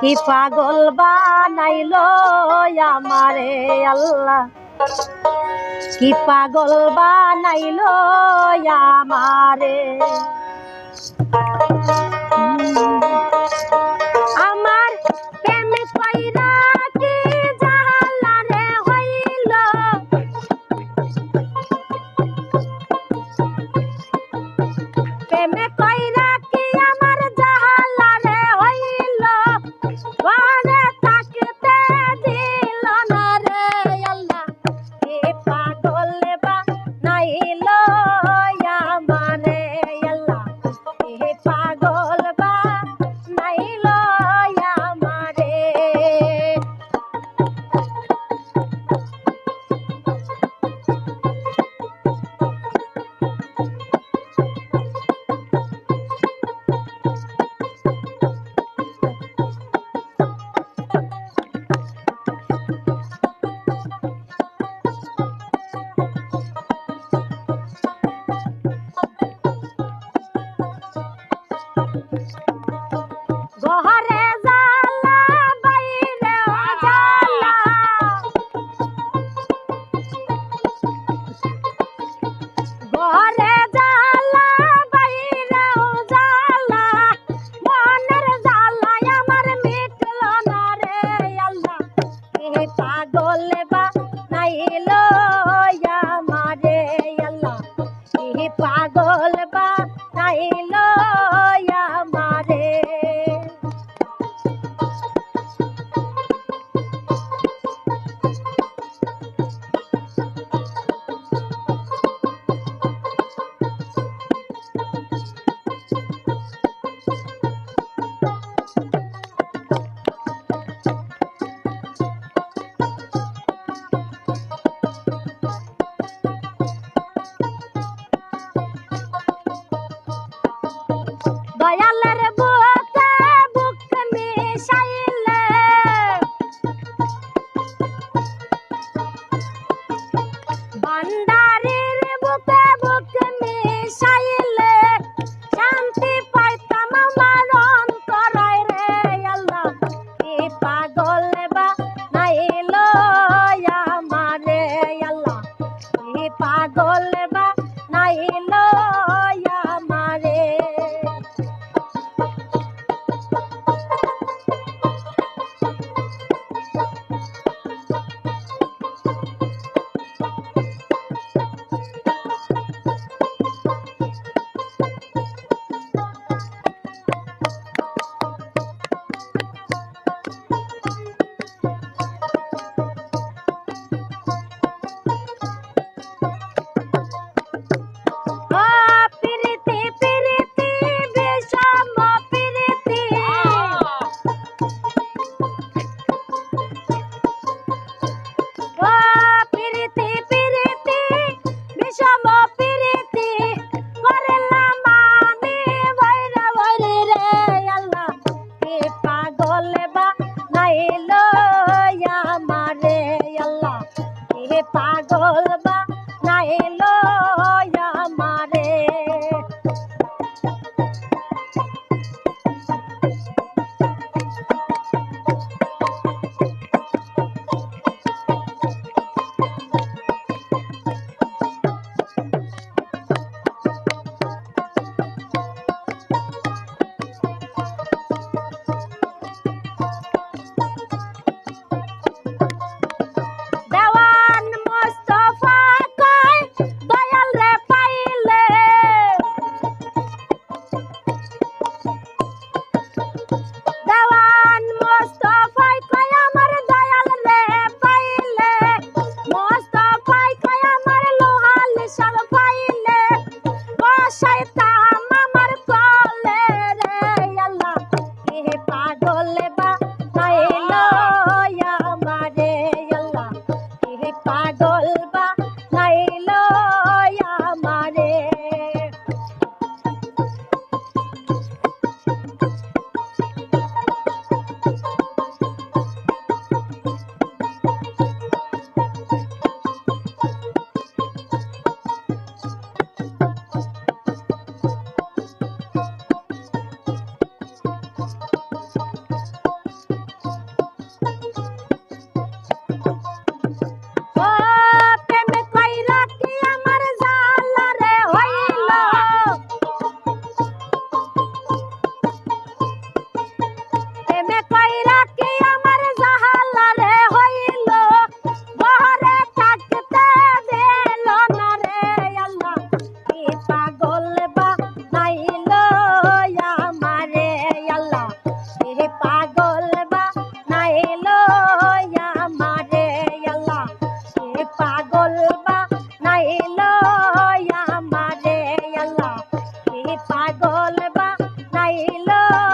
কি পাগল বানাইল আমারে আল্লাহ? কি পাগল বানাইল আমারে? আমার প্রেমে কইরা কি জাহালারে হইল? কইরা पागल ভান্ডারের বুকে বুক মেশাই শয়তান আমার কলে রে আল্লাহ। কে পাগল বা তাইলো আমারে আল্লাহ। কে পাগল বা दा